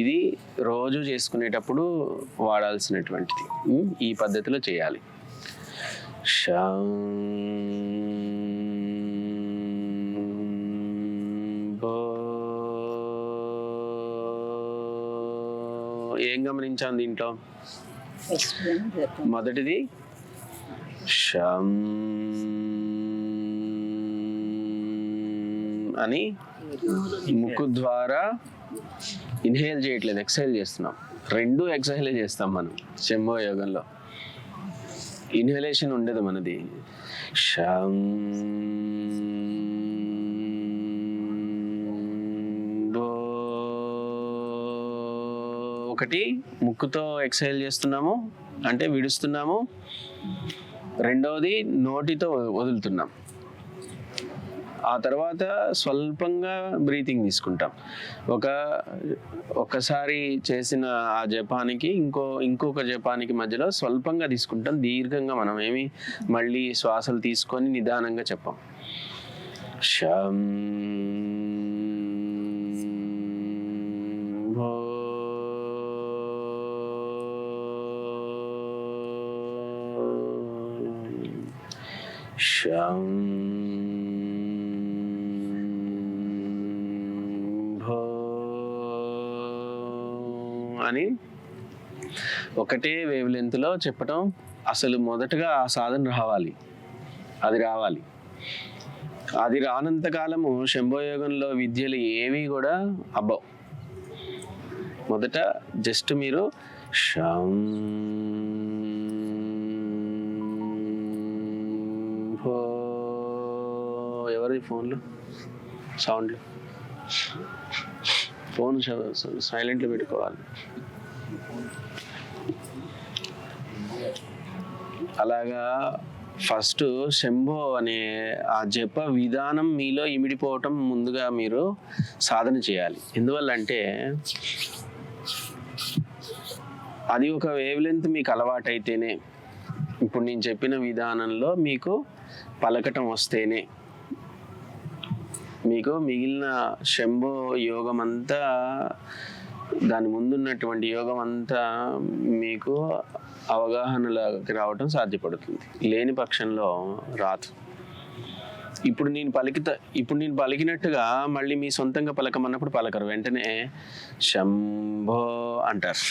ఇది రోజు చేసుకునేటప్పుడు వాడాల్సినటువంటిది. ఈ పద్ధతిలో చేయాలి. ఏం గమనించాను దీంట్లో? మొదటిది షం అని ముక్కు ద్వారా ఇన్హేల్ చేయట్లేదు ఎక్సైల్ చేస్తున్నాం. రెండు ఎక్సైల్ చేస్తాం మనం శంభో యోగంలో. ఇన్హలేషన్ ఉండదు మనది. శం ఒకటి ముక్కుతో ఎక్సైల్ చేస్తున్నాము అంటే విడుస్తున్నాము. రెండవది నోటితో వదులుతున్నాం. ఆ తర్వాత స్వల్పంగా బ్రీతింగ్ తీసుకుంటాం. ఒక ఒక్కసారి చేసిన ఆ జపానికి ఇంకో ఇంకొక జపానికి మధ్యలో స్వల్పంగా తీసుకుంటాం. దీర్ఘంగా మనం ఏమి మళ్ళీ శ్వాసలు తీసుకొని నిదానంగా చెప్పాం. శంభో శం ఒకటే వేవ్ లెంత్లో చెప్పటం అసలు మొదటగా ఆ సాధన రావాలి. అది రావాలి. అది రానంత కాలము శంభోయోగంలో విద్యలు ఏవి కూడా అబ్బవు. మొదట జస్ట్ మీరు శంభో ఎవరి ఫోన్లు? సౌండ్లు ఫోన్ సైలెంట్లో పెట్టుకోవాలి. అలాగా ఫస్ట్ శంభో అనే ఆ జప విధానం మీలో ఇమిడిపోవటం ముందుగా మీరు సాధన చేయాలి. ఎందువల్ల అంటే అది ఒక వేవ్ లెంత్ మీకు అలవాటైతేనే. ఇప్పుడు నేను చెప్పిన విధానంలో మీకు పలకటం వస్తేనే. మీకు మిగిలిన శంభో యోగం అంతా దాని ముందున్నటువంటి యోగం అంతా మీకు అవగాహనలోకి రావటం సాధ్యపడుతుంది. లేని పక్షంలో రాదు. ఇప్పుడు నేను పలికిత ఇప్పుడు నేను పలికినట్టుగా మళ్ళీ మీ సొంతంగా పలకమన్నప్పుడు పలకరు. వెంటనే శంభో అంటారు.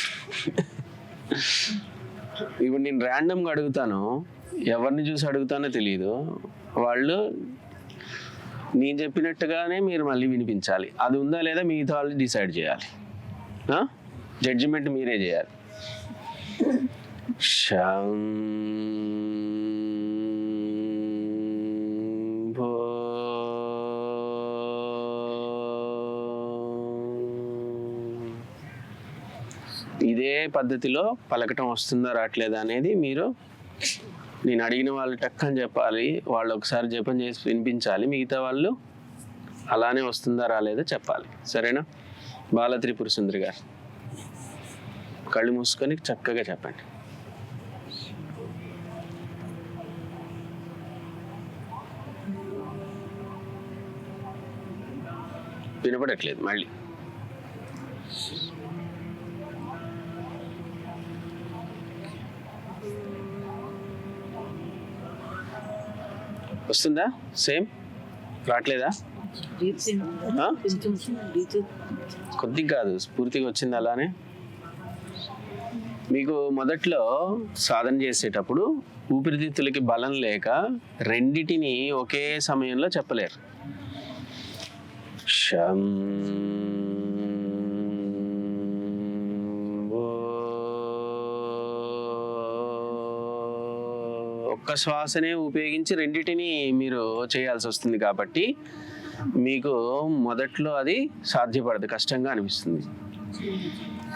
ఇప్పుడు నేను ర్యాండమ్గా అడుగుతాను. ఎవరిని చూసి అడుగుతానో తెలియదు వాళ్ళు నేను చెప్పినట్టుగానే మీరు మళ్ళీ వినిపించాలి. అది ఉందా లేదా మిగతా వాళ్ళు డిసైడ్ చేయాలి. జడ్జిమెంట్ మీరే చేయాలి. శంభో ఇదే పద్ధతిలో పలకటం వస్తుందా రావట్లేదా అనేది మీరు నేను అడిగిన వాళ్ళు టక్కని చెప్పాలి వాళ్ళు ఒకసారి జపం చేసి వినిపించాలి మిగతా వాళ్ళు అలానే వస్తుందా రాలేదా చెప్పాలి. సరేనా? బాల త్రిపుర సుందరి గారు. కళ్ళు మూసుకొని చక్కగా చెప్పండి. వినపడట్లేదు మళ్ళీ. వస్తుందా? సేమ్? రావట్లేదా? కొద్దిగా కాదు స్ఫూర్తిగా వచ్చింది అలానే. మీకు మొదట్లో సాధన చేసేటప్పుడు ఊపిరితిత్తులకి బలం లేక రెండిటిని ఒకే సమయంలో చెప్పలేరు. శంభో. ఒక్క శ్వాసనే ఉపయోగించి రెండింటిని మీరు చేయాల్సి వస్తుంది కాబట్టి మీకు మొదట్లో అది సాధ్యపడదు కష్టంగా అనిపిస్తుంది.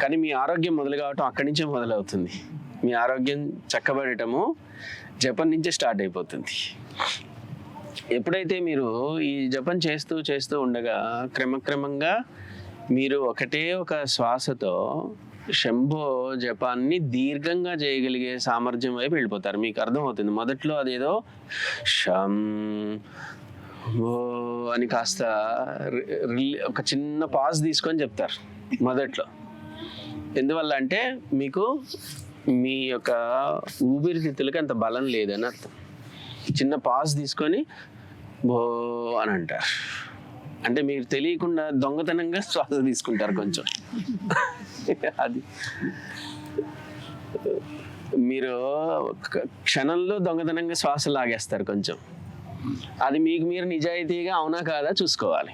కానీ మీ ఆరోగ్యం మొదలు కావటం అక్కడి నుంచే మొదలవుతుంది. మీ ఆరోగ్యం చక్కబడటము జపం నుంచే స్టార్ట్ అయిపోతుంది. ఎప్పుడైతే మీరు ఈ జపం చేస్తూ చేస్తూ ఉండగా క్రమక్రమంగా మీరు ఒకటే ఒక శ్వాసతో శంభో జపాన్ని దీర్ఘంగా చేయగలిగే సామర్థ్యం వైపు వెళ్ళిపోతారు. మీకు అర్థమవుతుంది. మొదట్లో అదేదో శం ఓ అని కాస్త రి- ఒక చిన్న పాజ్ తీసుకొని చెప్తారు మొదట్లో. ఎందువల్ల అంటే మీకు మీ యొక్క ఊపిరితిత్తులకి అంత బలం లేదని అర్థం. చిన్న పాజ్ తీసుకొని బో అని అంటారు. అంటే మీరు తెలియకుండా దొంగతనంగా శ్వాస తీసుకుంటారు కొంచెం. అది. మీరు క్షణంలో దొంగతనంగా శ్వాస లాగేస్తారు కొంచెం. అది మీకు మీరు నిజాయితీగా అవునా కాదా చూసుకోవాలి.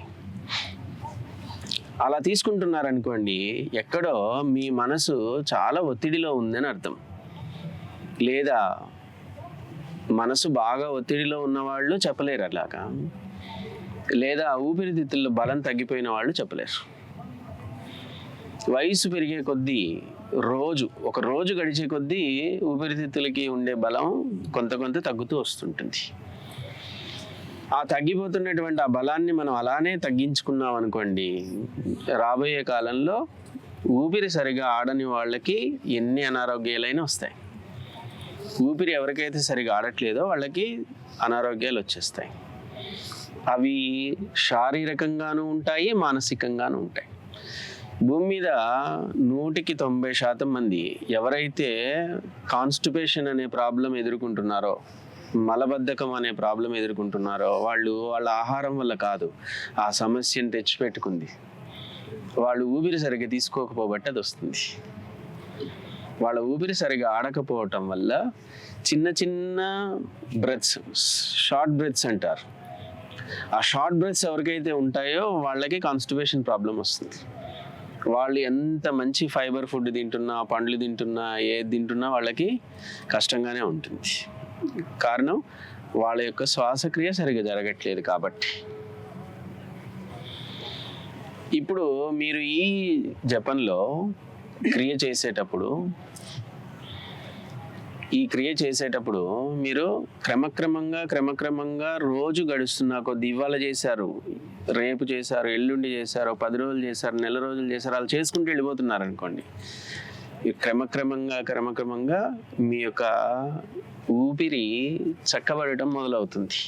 అలా తీసుకుంటున్నారనుకోండి ఎక్కడో మీ మనసు చాలా ఒత్తిడిలో ఉందని అర్థం. లేదా మనసు బాగా ఒత్తిడిలో ఉన్న వాళ్ళు చెప్పలేరు అలాగా లేదా ఊపిరితిత్తుల్లో బలం తగ్గిపోయిన వాళ్ళు చెప్పలేరు. వయసు పెరిగే కొద్దీ రోజు ఒక రోజు గడిచే కొద్దీ ఊపిరితిత్తులకి ఉండే బలం కొంత కొంత తగ్గుతూ వస్తుంటుంది. ఆ తగ్గిపోతున్నటువంటి ఆ బలాన్ని మనం అలానే తగ్గించుకున్నాం అనుకోండి రాబోయే కాలంలో ఊపిరి సరిగా ఆడని వాళ్ళకి ఎన్ని అనారోగ్యాలైనా వస్తాయి. ఊపిరి ఎవరికైతే సరిగా ఆడట్లేదో వాళ్ళకి అనారోగ్యాలు వచ్చేస్తాయి. అవి శారీరకంగానూ ఉంటాయి మానసికంగానూ ఉంటాయి. భూమి మీద నూటికి తొంభై శాతం మంది ఎవరైతే కాన్స్టిపేషన్ అనే ప్రాబ్లం ఎదుర్కొంటున్నారో మలబద్ధకం అనే ప్రాబ్లం ఎదుర్కొంటున్నారో వాళ్ళు వాళ్ళ ఆహారం వల్ల కాదు ఆ సమస్యను తెచ్చిపెట్టుకుంది. వాళ్ళు ఊపిరి సరిగ్గా తీసుకోకపోబట్టి అది వస్తుంది. వాళ్ళ ఊపిరి సరిగా ఆడకపోవటం వల్ల చిన్న చిన్న బ్రెత్స్ షార్ట్ బ్రెత్స్ అంటారు. ఆ షార్ట్ బ్రెత్స్ ఎవరికైతే ఉంటాయో వాళ్ళకి కాన్స్టిపేషన్ ప్రాబ్లం వస్తుంది. వాళ్ళు ఎంత మంచి ఫైబర్ ఫుడ్ తింటున్నా పండ్లు తింటున్నా ఏది తింటున్నా వాళ్ళకి కష్టంగానే ఉంటుంది. కారణం వాళ్ళ యొక్క శ్వాసక్రియ సరిగా జరగట్లేదు కాబట్టి. ఇప్పుడు మీరు ఈ జపంలో క్రియ చేసేటప్పుడు ఈ క్రియ చేసేటప్పుడు మీరు క్రమక్రమంగా క్రమక్రమంగా రోజు గడుస్తున్న కొద్ది ఇవాళ చేశారు రేపు చేశారు ఎల్లుండి చేశారు పది రోజులు చేశారు నెల రోజులు చేశారు అలా చేసుకుంటూ వెళ్ళిపోతున్నారు అనుకోండి ఈ క్రమక్రమంగా క్రమక్రమంగా మీ యొక్క ఊపిరి చక్కబడటం మొదలవుతుంది.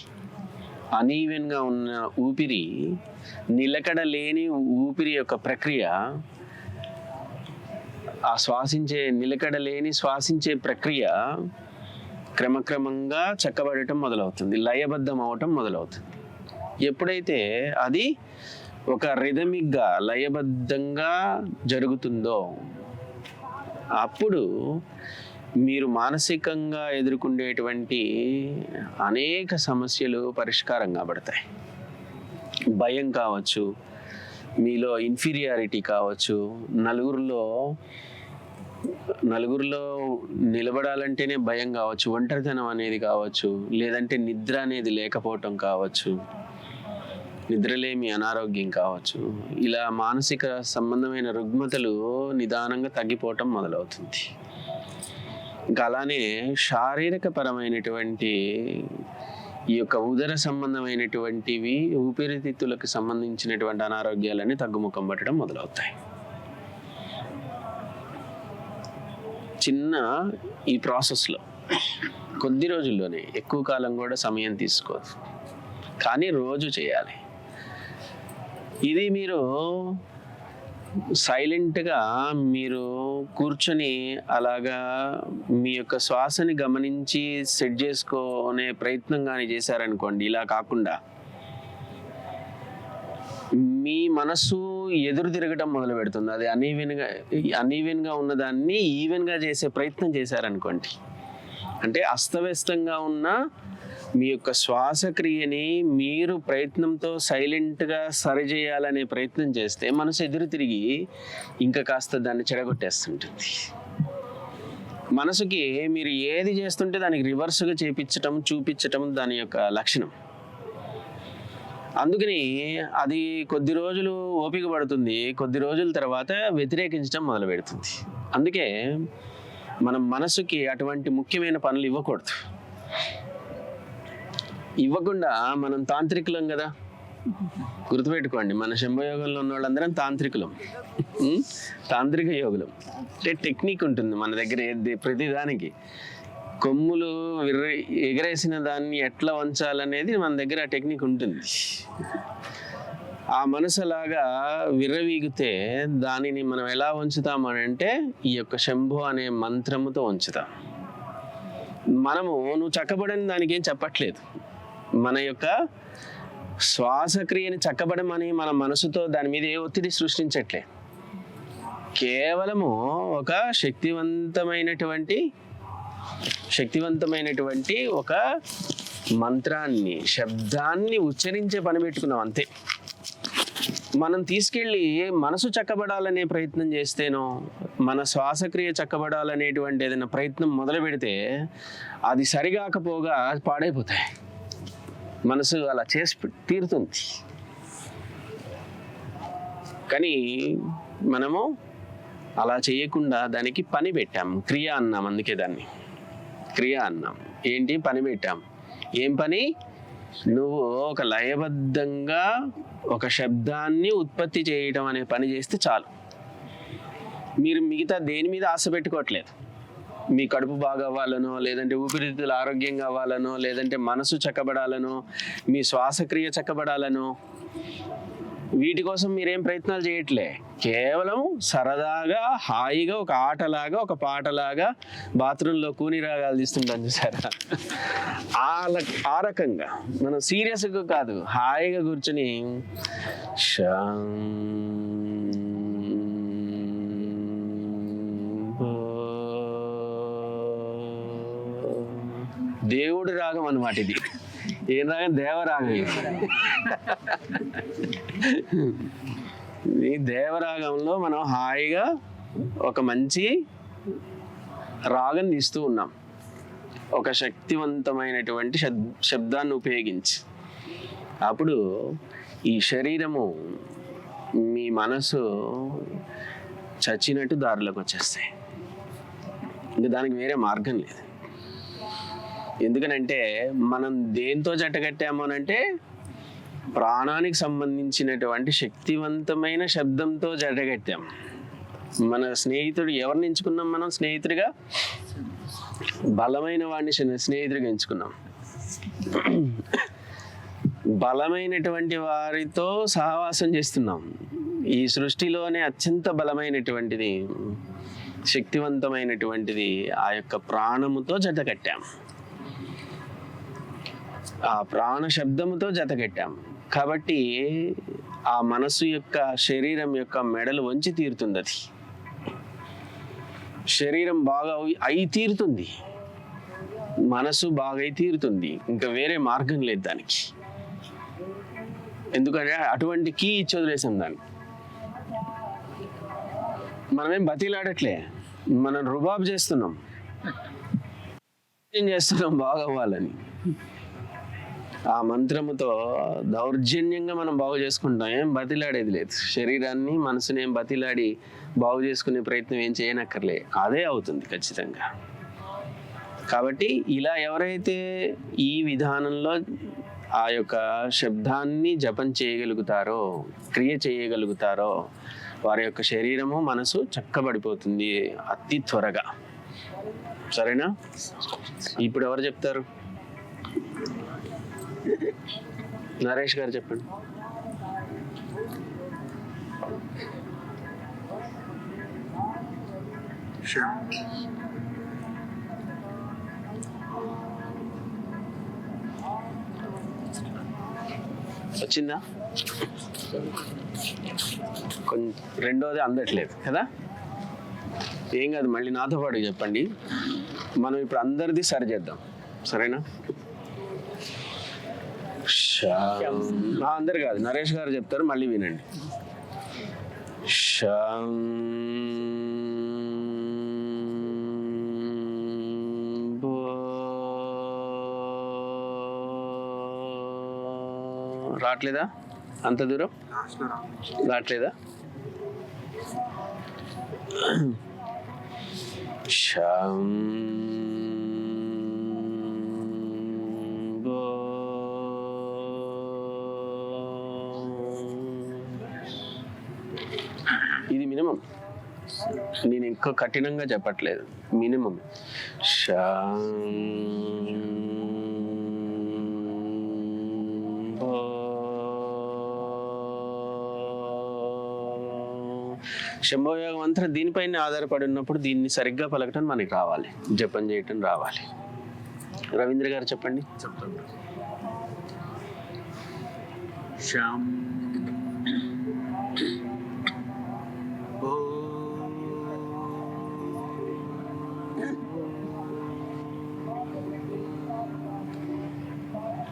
అనీవెన్గా ఉన్న ఊపిరి నిలకడ లేని ఊపిరి యొక్క ప్రక్రియ ఆ శ్వాసించే నిలకడ లేని శ్వాసించే ప్రక్రియ క్రమక్రమంగా చక్కబడటం మొదలవుతుంది. లయబద్ధం అవటం మొదలవుతుంది. ఎప్పుడైతే అది ఒక రిథమిక్గా లయబద్ధంగా జరుగుతుందో అప్పుడు మీరు మానసికంగా ఎదుర్కొనేటువంటి అనేక సమస్యలు పరిష్కారం కాబడతాయి భయం కావచ్చు మీలో ఇన్ఫీరియారిటీ కావచ్చు నలుగురిలో నలుగురిలో నిలబడాలంటేనే భయం కావచ్చు ఒంటరితనం అనేది కావచ్చు లేదంటే నిద్ర అనేది లేకపోవటం కావచ్చు నిద్రలేమి అనారోగ్యం కావచ్చు. ఇలా మానసిక సంబంధమైన రుగ్మతలు నిదానంగా తగ్గిపోవటం మొదలవుతుంది. ఇంకా అలానే శారీరక పరమైనటువంటి ఈ యొక్క ఉదర సంబంధమైనటువంటివి ఊపిరితిత్తులకు సంబంధించినటువంటి అనారోగ్యాలన్నీ తగ్గుముఖం పట్టడం మొదలవుతాయి. చిన్న ఈ ప్రాసెస్లో. కొద్ది రోజుల్లోనే ఎక్కువ కాలం కూడా సమయం తీసుకోదు. కానీ రోజు చేయాలి. ఇది మీరు సైలెంట్గా మీరు కూర్చొని అలాగా మీ యొక్క శ్వాసని గమనించి సెట్ చేసుకునే ప్రయత్నం కానీ చేశారనుకోండి ఇలా కాకుండా మీ మనసు ఎదురు తిరగటం మొదలు పెడుతుంది. అది అనీవెన్గా అనీవెన్గా ఉన్నదాన్ని ఈవెన్గా చేసే ప్రయత్నం చేశారనుకోండి. అంటే అస్తవ్యస్తంగా ఉన్న మీ యొక్క శ్వాసక్రియని మీరు ప్రయత్నంతో సైలెంట్గా సరిచేయాలనే ప్రయత్నం చేస్తే మనసు ఎదురు తిరిగి ఇంకా కాస్త దాన్ని చెడగొట్టేస్తుంటుంది. మనసుకి మీరు ఏది చేస్తుంటే దానికి రివర్స్గా చేపించటం చూపించటం దాని యొక్క లక్షణం. అందుకని అది కొద్ది రోజులు ఓపిక పడుతుంది. కొద్ది రోజుల తర్వాత వ్యతిరేకించడం మొదలు పెడుతుంది. అందుకే మనం మనసుకి అటువంటి ముఖ్యమైన పనులు ఇవ్వకూడదు. ఇవ్వకుండా మనం తాంత్రికులం కదా? గుర్తుపెట్టుకోండి మన శంభయోగంలో ఉన్న వాళ్ళందరం తాంత్రికులం తాంత్రిక యోగులం. అంటే టెక్నిక్ ఉంటుంది మన దగ్గర ప్రతిదానికి కొమ్ములు విర్ర ఎగరేసిన దాన్ని ఎట్లా వంచాలనేది మన దగ్గర ఆ టెక్నిక్ ఉంటుంది. ఆ మనసులాగా విర్రవీగితే దానిని మనం ఎలా ఉంచుతామని అంటే ఈ యొక్క శంభు అనే మంత్రముతో ఉంచుతాం మనము నువ్వు చక్కబడని దానికి ఏం చెప్పట్లేదు. మన యొక్క శ్వాసక్రియని చక్కబడమని మన మనసుతో దాని మీద ఏ ఒత్తిడి సృష్టించట్లే. కేవలము ఒక శక్తివంతమైనటువంటి శక్తివంతమైనటువంటి ఒక మంత్రాన్ని శబ్దాన్ని ఉచ్చరించే పని పెట్టుకున్నాం అంతే. మనం తీసుకెళ్ళి మనసు చక్కబడాలనే ప్రయత్నం చేస్తేనో మన శ్వాసక్రియ చక్కబడాలనేటువంటి ఏదైనా ప్రయత్నం మొదలు పెడితే అది సరిగాకపోగా పాడైపోతాయి. మనసు అలా చేసి తీరుతుంది. కానీ మనము అలా చేయకుండా దానికి పని పెట్టాం క్రియ అన్నాం అందుకే దాన్ని. క్రియ అన్నాం. ఏంటి? పని పెట్టాం. ఏం పని? నువ్వు ఒక లయబద్ధంగా ఒక శబ్దాన్ని ఉత్పత్తి చేయడం అనే పని చేస్తే చాలు. మీరు మిగతా దేని మీద ఆశ పెట్టుకోవట్లేదు. మీ కడుపు బాగా అవ్వాలనో లేదంటే ఊపిరితిత్తులు ఆరోగ్యంగా అవ్వాలనో లేదంటే మనసు చక్కబడాలనో మీ శ్వాసక్రియ చక్కబడాలనో వీటి కోసం మీరేం ప్రయత్నాలు చేయట్లే. కేవలం సరదాగా హాయిగా ఒక ఆటలాగా ఒక పాటలాగా బాత్రూంలో కూని రాగాలు తీస్తుంటాం చూసారా? ఆ రకంగా. మనం సీరియస్గా కాదు హాయిగా కూర్చొని దేవుడి రాగం అనమాట ఇది. ఏం రాగం దేవరాగం. ఈ దేవరాగంలో మనం హాయిగా ఒక మంచి రాగం తీస్తూ ఉన్నాం. ఒక శక్తివంతమైనటువంటి శబ్ శబ్దాన్ని ఉపయోగించి. అప్పుడు ఈ శరీరము మీ మనసు చచ్చినట్టు దారిలోకి వచ్చేస్తాయి. ఇంకా దానికి వేరే మార్గం లేదు. ఎందుకనంటే మనం దేంతో జట్టగట్టాము ప్రాణానికి సంబంధించినటువంటి శక్తివంతమైన శబ్దంతో జడగట్టాం మన స్నేహితుడు ఎవరిని ఎంచుకున్నాం మనం? స్నేహితుడిగా? బలమైన వాడిని స్నేహితుడిగా ఎంచుకున్నాం. బలమైనటువంటి వారితో సహవాసం చేస్తున్నాం. ఈ సృష్టిలోనే అత్యంత బలమైనటువంటిది శక్తివంతమైనటువంటిది ఆ యొక్క ప్రాణముతో జత కట్టాం ఆ ప్రాణ శబ్దముతో జత కాబట్టి ఆ మనసు యొక్క శరీరం యొక్క మెడలు వంచి తీరుతుంది అది శరీరం బాగా అయి- తీరుతుంది. మనసు బాగా అయి తీరుతుంది. ఇంకా వేరే మార్గం లేదు దానికి. ఎందుకంటే అటువంటి కీ ఇచ్చి వదిలేసాం దాన్ని. మనమేం బతిలాడట్లే. మనం రుబాబ్ చేస్తున్నాం. ఏం చేస్తున్నాం? బాగవ్వాలని. ఆ మంత్రముతో దౌర్జన్యంగా మనం బాగు చేసుకుంటాం. ఏం బతిలాడేది లేదు. శరీరాన్ని మనసుని ఏం బతిలాడి బాగు చేసుకునే ప్రయత్నం ఏం చేయనక్కర్లే. అదే అవుతుంది ఖచ్చితంగా. కాబట్టి ఇలా ఎవరైతే ఈ విధానంలో ఆ యొక్క శబ్దాన్ని జపం చేయగలుగుతారో క్రియ చేయగలుగుతారో వారి యొక్క శరీరము మనసు చక్కబడిపోతుంది అతి త్వరగా. సరేనా? ఇప్పుడు ఎవరు చెప్తారు? నరేష్ గారు చెప్పండి. వచ్చిందా? కొంచెం రెండోది అందట్లేదు కదా? ఏం కాదు మళ్ళీ నాతో పాటు చెప్పండి. మనం ఇప్పుడు అందరిది సరి చేద్దాం. సరేనా? అందరు కాదు నరేష్ గారు చెప్తారు మళ్ళీ వినండి శాం. భో. రావట్లేదా అంత దూరం రావట్లేదా శం ఎక్కువ కఠినంగా చెప్పట్లేదు. మినిమం. షా శంభోయోగ మంత్రం దీనిపైన ఆధారపడి ఉన్నప్పుడు దీన్ని సరిగ్గా పలకటం మనకి రావాలి. జపం చేయటం రావాలి. రవీంద్ర గారు చెప్పండి. చెప్తాను.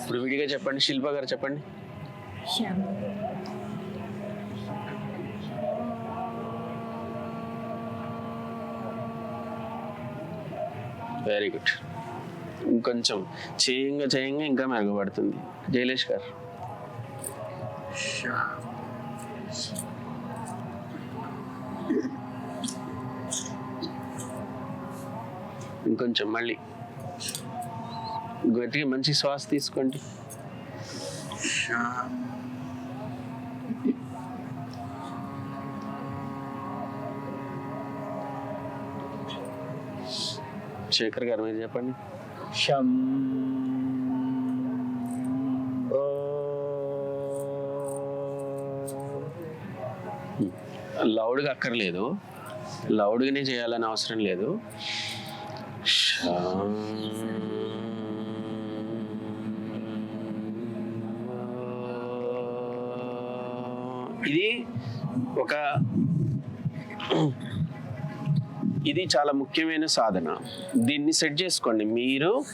ఇప్పుడు విడిగా చెప్పండి శిల్ప గారు చెప్పండి వెరీ గుడ్ ఇంకొంచెం చేయంగా చేయంగా ఇంకా మెరుగుపడుతుంది. జైలేష్ గారు. ఇంకొంచెం మళ్ళీ. గట్టిగా మంచి శ్వాస తీసుకోండి. శేఖర్ గారు మీరు చెప్పండి. శంభో లౌడ్గా అక్కర్లేదు. లౌడ్గానే చేయాలని అవసరం లేదు. ఇది ఒక ఇది చాలా ముఖ్యమైన సాధన. దీన్ని సెట్ చేసుకోండి. మీరు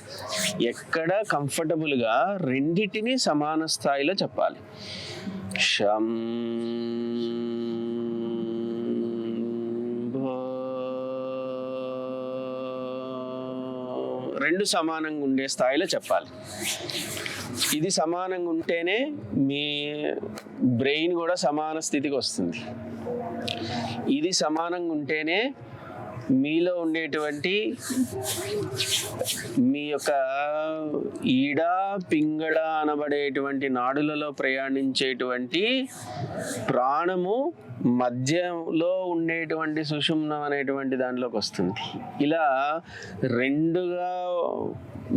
ఎక్కడ కంఫర్టబుల్గా రెండిటిని సమాన స్థాయిలో చెప్పాలి. శంభో రెండు సమానంగా ఉండే స్థాయిలో చెప్పాలి. ఇది సమానంగా ఉంటేనే మీ బ్రెయిన్ కూడా సమాన స్థితికి వస్తుంది. ఇది సమానంగా ఉంటేనే మీలో ఉండేటువంటి మీ యొక్క ఈడ పింగళ అనబడేటువంటి నాడులలో ప్రయాణించేటువంటి ప్రాణము మధ్యలో ఉండేటువంటి సుషుమ్నం అనేటువంటి దానిలోకి వస్తుంది. ఇలా రెండుగా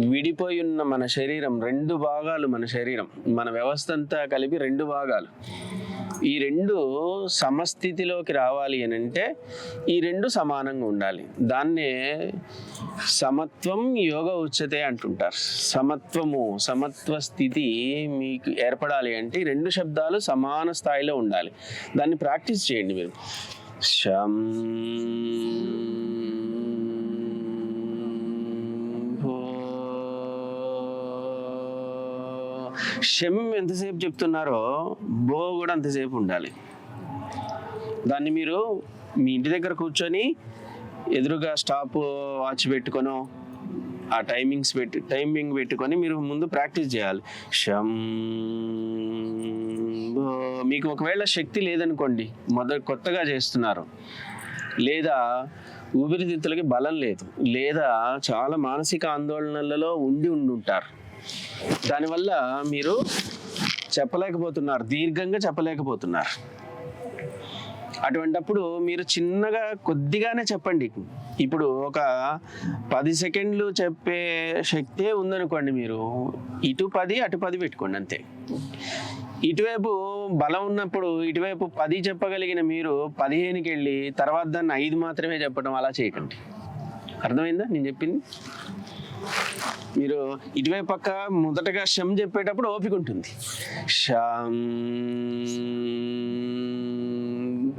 విడిపోయి ఉన్న మన శరీరం రెండు భాగాలు మన శరీరం మన వ్యవస్థ అంతా కలిపి రెండు భాగాలు. ఈ రెండు సమస్థితిలోకి రావాలి అని అంటే ఈ రెండు సమానంగా ఉండాలి. దాన్నే సమత్వం యోగ ఉచ్యతే అంటుంటారు. సమత్వము సమత్వ స్థితి మీకు ఏర్పడాలి అంటే ఈ రెండు శబ్దాలు సమాన స్థాయిలో ఉండాలి. దాన్ని ప్రాక్టీస్ చేయండి మీరు. శం షమ్ ఎంతసేపు చెప్తున్నారో బో కూడా అంతసేపు ఉండాలి. దాన్ని మీరు మీ ఇంటి దగ్గర కూర్చొని ఎదురుగా స్టాప్ వాచ్ పెట్టుకొనో ఆ టైమింగ్స్ పెట్టి టైమింగ్ పెట్టుకొని మీరు ముందు ప్రాక్టీస్ చేయాలి. షమ్ మీకు ఒకవేళ శక్తి లేదనుకోండి మొదటి కొత్తగా చేస్తున్నారు. లేదా ఊపిరితిత్తులకి బలం లేదు లేదా చాలా మానసిక ఆందోళనలలో ఉండి ఉండుంటారు. దానివల్ల మీరు చెప్పలేకపోతున్నారు దీర్ఘంగా చెప్పలేకపోతున్నారు. అటువంటప్పుడు మీరు చిన్నగా కొద్దిగానే చెప్పండి. ఇప్పుడు ఒక పది సెకండ్లు చెప్పే శక్తే ఉందనుకోండి మీరు ఇటు పది అటు పది పెట్టుకోండి అంతే. ఇటువైపు బలం ఉన్నప్పుడు ఇటువైపు పది చెప్పగలిగిన మీరు పదిహేనుకి వెళ్ళి తర్వాత దాన్ని ఐదు మాత్రమే చెప్పడం అలా చేయకండి. అర్థమైందా నేను చెప్పింది? మీరు ఇటువైపు పక్క మొదటగా శం చెప్పేటప్పుడు ఓపిక ఉంటుంది. శం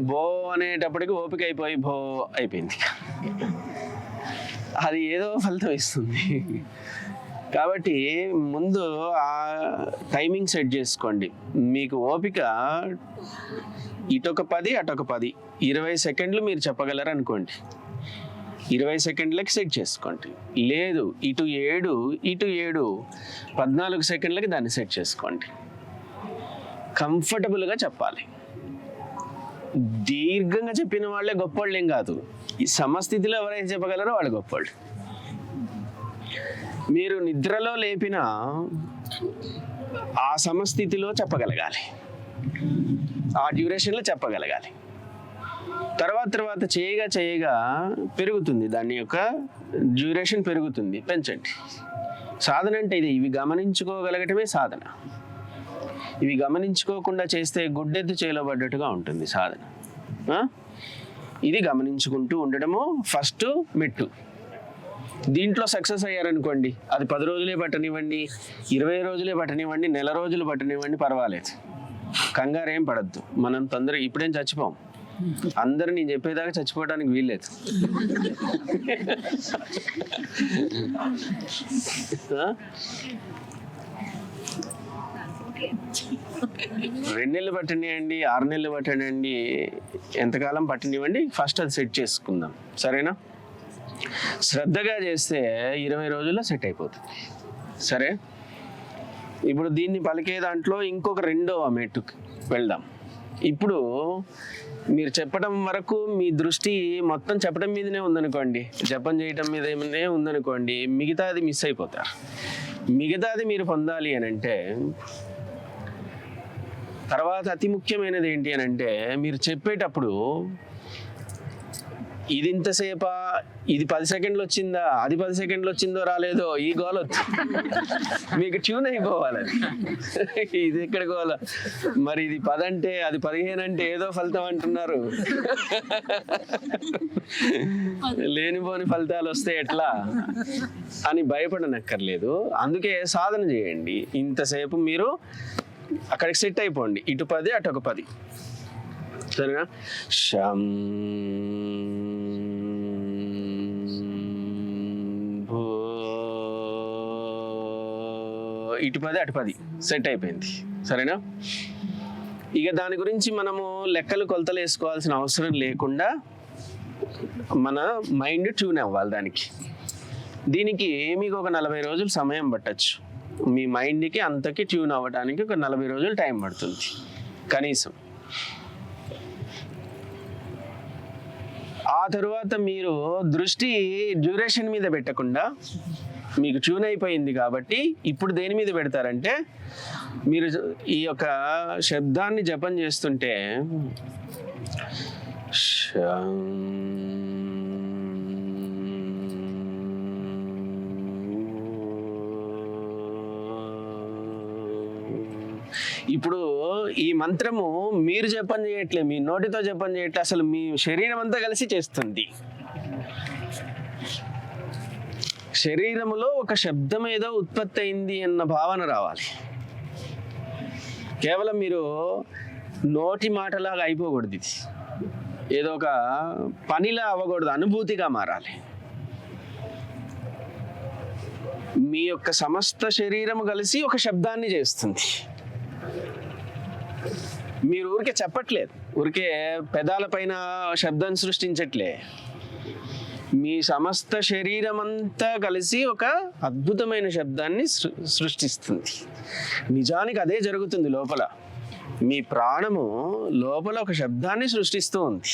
భో అనేటప్పటికి ఓపిక అయిపోయి భో అయిపోయింది. అది ఏదో ఫలితం ఇస్తుంది. కాబట్టి ముందు ఆ టైమింగ్ సెట్ చేసుకోండి. మీకు ఓపిక ఇటొక పది అటొక పది. ఇరవై సెకండ్లు మీరు చెప్పగలరు అనుకోండి ఇరవై సెకండ్లకి సెట్ చేసుకోండి. లేదు ఇటు ఏడు ఇటు ఏడు పద్నాలుగు సెకండ్లకి దాన్ని సెట్ చేసుకోండి. కంఫర్టబుల్గా చెప్పాలి. దీర్ఘంగా చెప్పిన వాళ్ళే గొప్పవాళ్ళు ఏం కాదు. ఈ సమస్థితిలో ఎవరైతే చెప్పగలరో వాళ్ళు గొప్పోళ్ళు. మీరు నిద్రలో లేపిన ఆ సమస్థితిలో చెప్పగలగాలి. ఆ డ్యూరేషన్లో చెప్పగలగాలి. తర్వాత తర్వాత చేయగా చేయగా పెరుగుతుంది. దాని యొక్క డ్యూరేషన్ పెరుగుతుంది. పెంచండి. సాధన అంటే ఇది. ఇవి గమనించుకోగలగటమే సాధన. ఇవి గమనించుకోకుండా చేస్తే గుడ్డెద్దు చేయబడ్డట్టుగా ఉంటుంది సాధన. ఇది గమనించుకుంటూ ఉండడము ఫస్ట్ మెట్టు. దీంట్లో సక్సెస్ అయ్యారనుకోండి. అది పది రోజులే పట్టనివ్వండి ఇరవై రోజులే పట్టనివ్వండి నెల రోజులు పట్టనివ్వండి పర్వాలేదు. కంగారు ఏం పడద్దు. మనం తొందరగా ఇప్పుడేం చచ్చిపోం. అందరూ నేను చెప్పేదాకా చచ్చిపోవడానికి వీల్లేదు. రెండు నెలలు పట్టనివ్వండి ఆరు నెలలు పట్టనివ్వండి ఎంతకాలం పట్టనివ్వండి? ఫస్ట్ అది సెట్ చేసుకుందాం. సరేనా? శ్రద్ధగా చేస్తే ఇరవై రోజుల్లో సెట్ అయిపోతుంది. సరే? ఇప్పుడు దీన్ని పలికే దాంట్లో ఇంకొక రెండవ మెట్టుకు వెళ్దాం. ఇప్పుడు మీరు చెప్పడం వరకు మీ దృష్టి మొత్తం చెప్పడం మీదనే ఉందనుకోండి. జపం చేయటం ఏమనే ఉందనుకోండి మిగతాది మిస్ అయిపోతారు. మిగతాది మీరు పొందాలి అని అంటే తర్వాత అతి ముఖ్యమైనది ఏంటి అని అంటే మీరు చెప్పేటప్పుడు ఇది ఇంతసేపా? ఇది పది సెకండ్లు వచ్చిందా అది పది సెకండ్లు వచ్చిందో రాలేదో? ఈ గోల వద్దు. మీకు ట్యూన్ అయిపోవాలి అది. ఇది ఎక్కడ గోల? మరి ఇది పదంటే అది పదిహేను అంటే ఏదో ఫలితం అంటున్నారు. లేనిపోని ఫలితాలు వస్తే ఎట్లా? అని భయపడనక్కర్లేదు. అందుకే సాధన చేయండి. ఇంతసేపు మీరు అక్కడికి సెట్ అయిపోండి. ఇటు పది అటు ఒక పది. సరేనా శం భూ. ఇటు పది అటు పది. సెట్ అయిపోయింది. సరేనా? ఇక దాని గురించి మనము లెక్కలు కొలతలు వేసుకోవాల్సిన అవసరం లేకుండా మన మైండ్ ట్యూన్ అవ్వాలి దానికి. దీనికి మీకు ఒక నలభై రోజులు సమయం పట్టచ్చు. మీ మైండ్కి అంతకి ట్యూన్ అవ్వడానికి ఒక నలభై రోజులు టైం పడుతుంది. కనీసం. ఆ తరువాత మీరు దృష్టి డ్యూరేషన్ మీద పెట్టకుండా మీకు ట్యూన్ అయిపోయింది కాబట్టి ఇప్పుడు దేని మీద పెడతారంటే మీరు ఈ యొక్క శబ్దాన్ని జపం చేస్తుంటే ఇప్పుడు ఈ మంత్రము మీరు జపం చేయట్లే మీ నోటితో జపం చేయట్లే అసలు మీ శరీరం అంతా కలిసి చేస్తుంది. శరీరములో ఒక శబ్దం ఏదో ఉత్పత్తి అయింది అన్న భావన రావాలి. కేవలం మీరు నోటి మాటలాగా అయిపోకూడదు ఇది. ఏదో ఒక పనిలా అవ్వకూడదు అనుభూతిగా మారాలి. మీ యొక్క సమస్త శరీరము కలిసి ఒక శబ్దాన్ని చేస్తుంది. మీరు ఊరికే చెప్పట్లేదు. ఊరికే పెదాల పైన శబ్దం సృష్టించట్లే. మీ సమస్త శరీరం అంతా కలిసి ఒక అద్భుతమైన శబ్దాన్ని సృష్టిస్తుంది. నిజానికి అదే జరుగుతుంది లోపల. మీ ప్రాణము లోపల ఒక శబ్దాన్ని సృష్టిస్తూ ఉంది